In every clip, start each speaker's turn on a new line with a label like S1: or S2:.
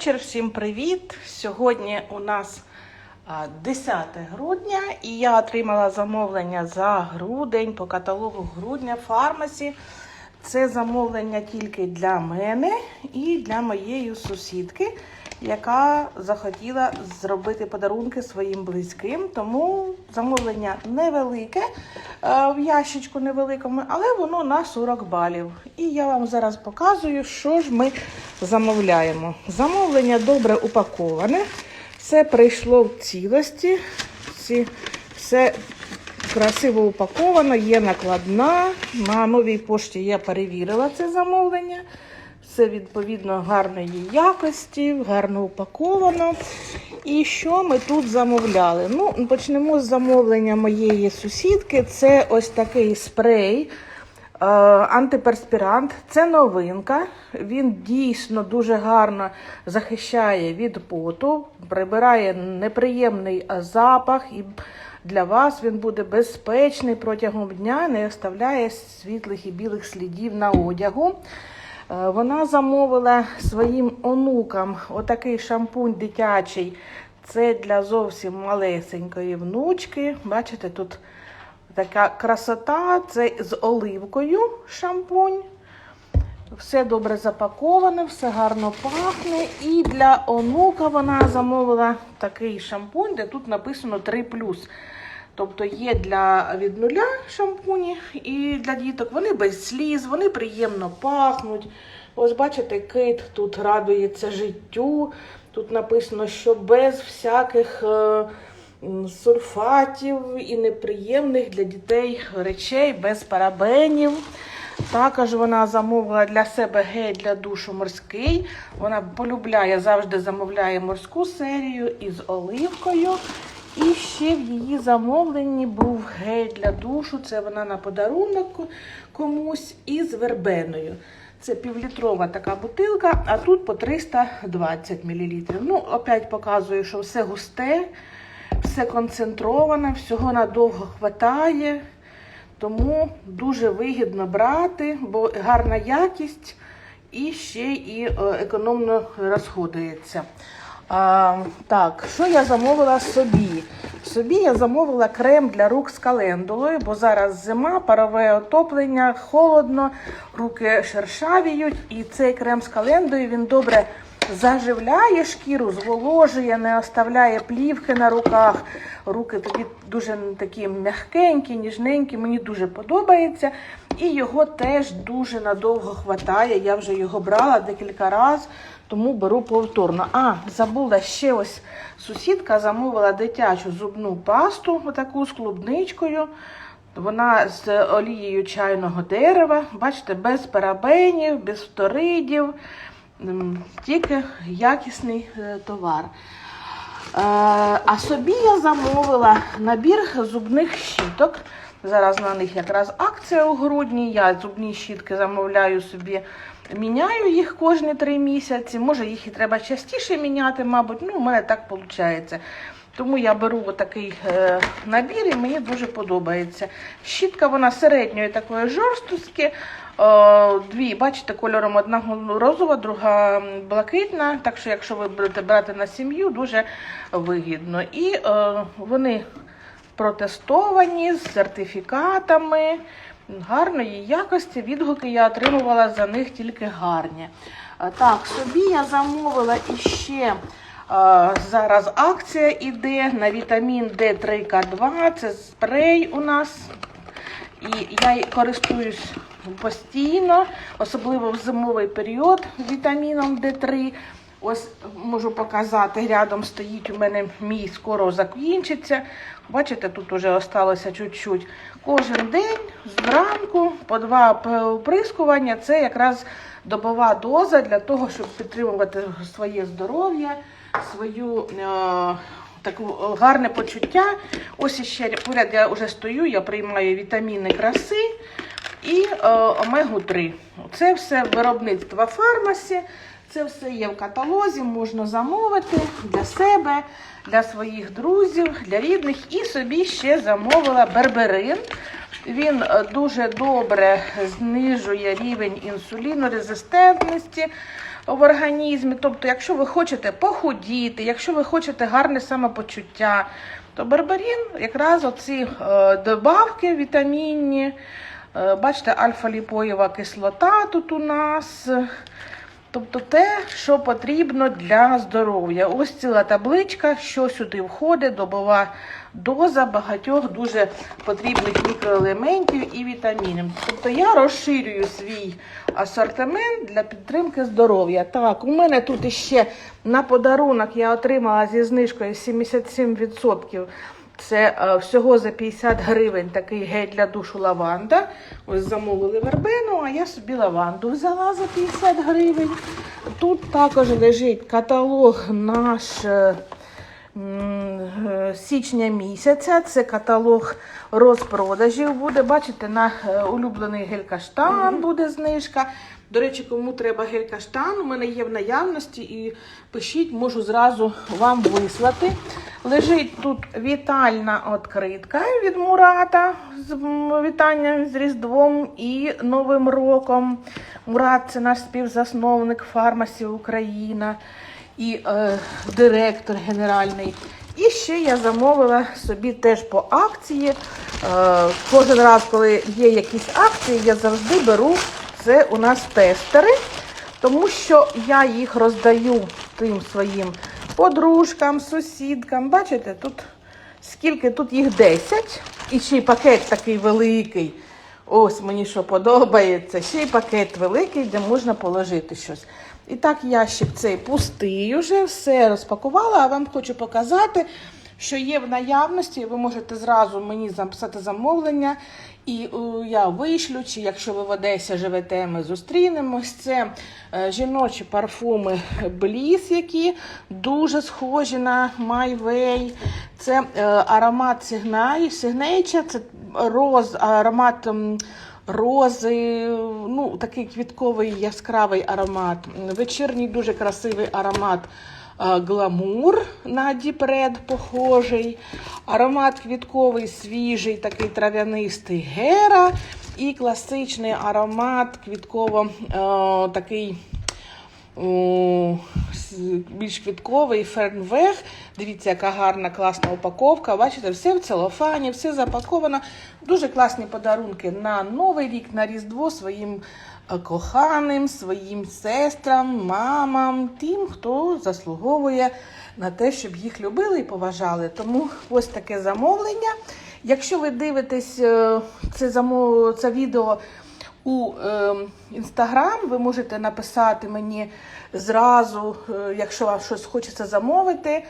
S1: вечір, всім привіт! Сьогодні у нас 10 грудня і я отримала замовлення за грудень по каталогу грудня фармасі. Це замовлення тільки для мене і для моєї сусідки, яка захотіла зробити подарунки своїм близьким. Тому замовлення невелике, е, в ящичку невеликому, але воно на 40 балів. І я вам зараз показую, що ж ми замовляємо. Замовлення добре упаковане. Все прийшло в цілості. Все красиво упаковано, є накладна. На новій пошті я перевірила це замовлення. Все відповідно гарної якості, гарно упаковано. І що ми тут замовляли? Ну, почнемо з замовлення моєї сусідки. Це ось такий спрей. е, Антиперспірант це новинка. Він дійсно дуже гарно захищає від поту, прибирає неприємний запах, і для вас він буде безпечний протягом дня, не оставляє світлих і білих слідів на одягу. Е, Вона замовила своїм онукам отакий шампунь дитячий. Це для зовсім малесенької внучки. Бачите, тут така красота. Це з оливкою шампунь. Все добре запаковане, все гарно пахне. І для онука вона замовила такий шампунь, де тут написано 3 Тобто є для від нуля шампуні і для діток. Вони без сліз, вони приємно пахнуть. Ось бачите, кит тут радується життю. Тут написано, що без всяких е, сульфатів і неприємних для дітей речей, без парабенів. Також вона замовила для себе гель для душу морський. Вона полюбляє, завжди замовляє морську серію із оливкою. І ще в її замовленні був гель для душу. Це вона на подарунок комусь із вербеною. Це півлітрова така бутилка, а тут по 320 мл. Ну, опять показую, що все густе, все концентроване, всього надовго хватає. Тому дуже вигідно брати, бо гарна якість і ще і е, економно розходується. А, так, що я замовила собі? Собі я замовила крем для рук з календулою, бо зараз зима, парове отоплення, холодно, руки шершавіють. І цей крем з календою він добре заживляє шкіру, зволожує, не оставляє плівки на руках. Руки тоді дуже такі м'ягкенькі, ніжненькі, мені дуже подобається. І його теж дуже надовго хватає. Я вже його брала декілька разів, тому беру повторно. А, забула ще ось сусідка замовила дитячу зубну пасту, отаку з клубничкою. Вона з олією чайного дерева, бачите, без парабенів, без фторидів, тільки якісний е, товар. Е, А собі я замовила набір зубних щіток. Зараз на них якраз акція у грудні. Я зубні щітки замовляю собі, міняю їх кожні три місяці. Може, їх і треба частіше міняти, мабуть. Ну, у мене так виходить. Тому я беру отакий е, набір і мені дуже подобається. Щітка вона середньої такої жорсткості. Дві, бачите, кольором одна розова, друга блакитна. Так що, якщо ви будете брати на сім'ю, дуже вигідно. І е, вони протестовані з сертифікатами гарної якості. Відгуки я отримувала за них тільки гарні. Е, Так, собі я замовила іще. е, Зараз акція іде на вітамін D3К2. Це спрей у нас. І я користуюсь постійно, особливо в зимовий період вітаміном D3. Ось можу показати, рядом стоїть у мене мій скоро закінчиться. Бачите, тут вже осталося чуть-чуть. Кожен день зранку по два оприскування. Це якраз добова доза для того, щоб підтримувати своє здоров'я, свою е, таку гарне почуття. Ось іще поряд я вже стою, я приймаю вітаміни краси і е, омегу 3. Це все виробництво фармасі. Це все є в каталозі, можна замовити для себе, для своїх друзів, для рідних. І собі ще замовила берберин. Він е, дуже добре знижує рівень інсулінорезистентності, в організмі. Тобто, якщо ви хочете похудіти, якщо ви хочете гарне самопочуття, то берберін якраз оці е, добавки вітамінні. Е, бачите, альфа-ліпоєва кислота тут у нас. Тобто те, що потрібно для здоров'я. Ось ціла табличка, що сюди входить, добова доза багатьох дуже потрібних мікроелементів і вітамінів. Тобто я розширюю свій асортимент для підтримки здоров'я. Так, у мене тут іще на подарунок я отримала зі знижкою 77%. Це е, всього за 50 гривень такий гель для душу лаванда. Ось замовили вербену, а я собі лаванду взяла за 50 гривень. Тут також лежить каталог наш е, січня місяця. Це каталог розпродажів буде. Бачите, на е, улюблений гель каштан буде знижка. До речі, кому треба гель каштан, у мене є в наявності і пишіть, можу зразу вам вислати. Лежить тут вітальна відкритка від Мурата з вітанням з Різдвом і Новим роком. Мурат це наш співзасновник фармасі Україна і е, директор генеральний. І ще я замовила собі теж по акції. Е, кожен раз, коли є якісь акції, я завжди беру це у нас тестери, тому що я їх роздаю тим своїм подружкам, сусідкам. Бачите, тут скільки тут їх 10. І ще й пакет такий великий. Ось мені що подобається. Ще й пакет великий, де можна положити щось. І так, ящик цей пустий вже, все розпакувала, а вам хочу показати, що є в наявності. Ви можете зразу мені записати замовлення, і е, я вишлю, чи якщо ви в Одесі живете, ми зустрінемось. Це е, жіночі парфуми Bliss, які дуже схожі на Way. Це е, аромат Signature, це роз, аромат. Рози, ну такий квітковий яскравий аромат. Вечірній дуже красивий аромат е, гламур на діпред похожий. Аромат квітковий, свіжий, такий трав'янистий гера. І класичний аромат квітково е, такий більш квітковий фернвег. Дивіться, яка гарна, класна упаковка. Бачите, все в целофані, все запаковано. Дуже класні подарунки на Новий рік, на Різдво своїм е, коханим, своїм сестрам, мамам, тим, хто заслуговує на те, щоб їх любили і поважали. Тому ось таке замовлення. Якщо ви дивитесь е, це, це відео у інстаграм, ви можете написати мені зразу, е, якщо вам щось хочеться замовити.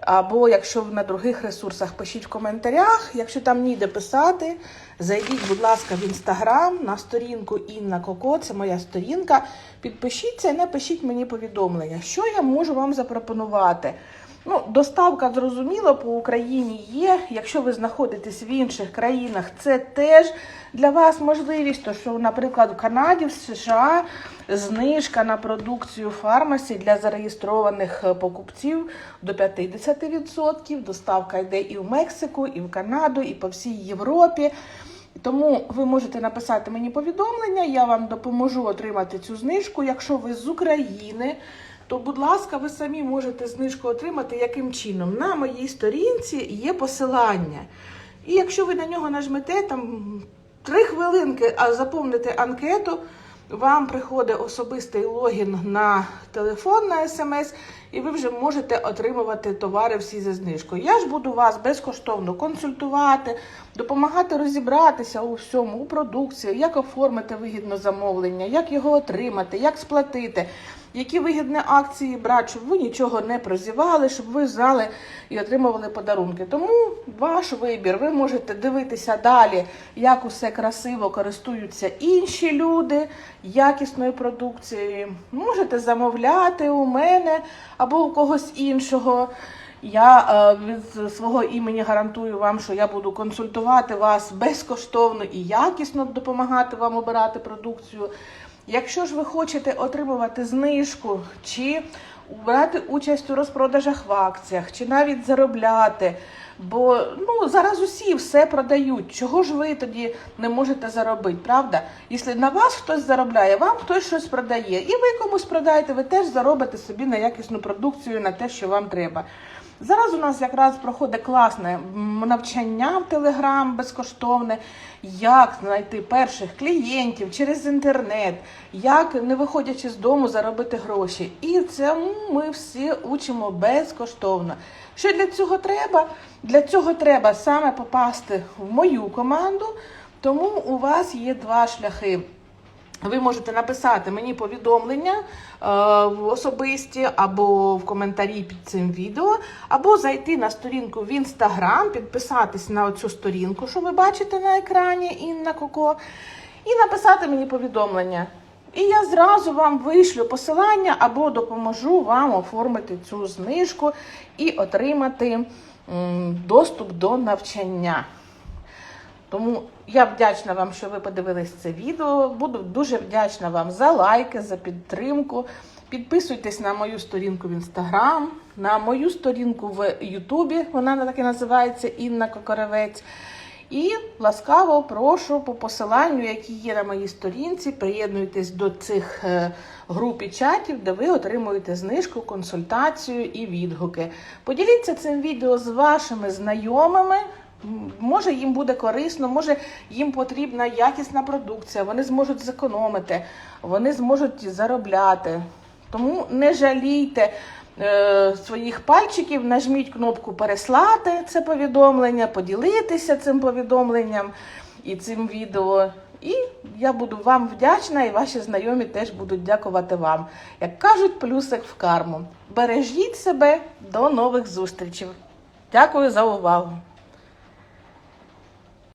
S1: Або якщо на других ресурсах пишіть в коментарях. Якщо там ніде писати, зайдіть, будь ласка, в інстаграм на сторінку Інна Коко, це моя сторінка. Підпишіться і напишіть мені повідомлення, що я можу вам запропонувати. Ну, доставка, зрозуміло, по Україні є. Якщо ви знаходитесь в інших країнах, це теж для вас можливість. То що, наприклад, в Канаді, в США знижка на продукцію фармасі для зареєстрованих е, покупців до 50%. Доставка йде і в Мексику, і в Канаду, і по всій Європі. Тому ви можете написати мені повідомлення, я вам допоможу отримати цю знижку. Якщо ви з України, то, будь ласка, ви самі можете знижку отримати яким чином. На моїй сторінці є посилання. І якщо ви на нього нажмете, там три хвилинки, а заповните анкету, вам приходить особистий логін на телефон на смс, і ви вже можете отримувати товари всі за знижкою. Я ж буду вас безкоштовно консультувати, допомагати розібратися у всьому, у продукції, як оформити вигідне замовлення, як його отримати, як сплатити, які вигідні акції брати, щоб ви нічого не прозівали, щоб ви взяли і отримували подарунки. Тому ваш вибір. Ви можете дивитися далі, як усе красиво користуються інші люди якісною продукцією. Можете замовляти у мене або у когось іншого. Я е, від свого імені гарантую вам, що я буду консультувати вас безкоштовно і якісно допомагати вам обирати продукцію. Якщо ж ви хочете отримувати знижку чи брати участь у розпродажах в акціях, чи навіть заробляти, Бо ну, зараз усі все продають. Чого ж ви тоді не можете заробити, правда? Якщо на вас хтось заробляє, вам хтось щось продає, і ви комусь продаєте, ви теж заробите собі на якісну продукцію, на те, що вам треба. Зараз у нас якраз проходить класне навчання в Телеграм безкоштовне, як знайти перших клієнтів через інтернет, як не виходячи з дому заробити гроші. І це ми всі учимо безкоштовно. Що для цього треба? Для цього треба саме попасти в мою команду, тому у вас є два шляхи. Ви можете написати мені повідомлення е, особисті або в коментарі під цим відео, або зайти на сторінку в інстаграм, підписатись на цю сторінку, що ви бачите на екрані Інна Коко, і написати мені повідомлення. І я зразу вам вишлю посилання або допоможу вам оформити цю знижку і отримати доступ до навчання. Тому я вдячна вам, що ви подивились це відео. Буду дуже вдячна вам за лайки, за підтримку. Підписуйтесь на мою сторінку в інстаграм, на мою сторінку в Ютубі. Вона так і називається Інна Кокоревець. І ласкаво прошу по посиланню, які є на моїй сторінці, приєднуйтесь до цих е, груп і чатів, де ви отримуєте знижку, консультацію і відгуки. Поділіться цим відео з вашими знайомими. Може їм буде корисно, може їм потрібна якісна продукція, вони зможуть зекономити, вони зможуть заробляти. Тому не жалійте е, своїх пальчиків, нажміть кнопку переслати це повідомлення, поділитися цим повідомленням і цим відео. І я буду вам вдячна, і ваші знайомі теж будуть дякувати вам. Як кажуть, плюсик в карму. Бережіть себе, до нових зустрічей. Дякую за увагу.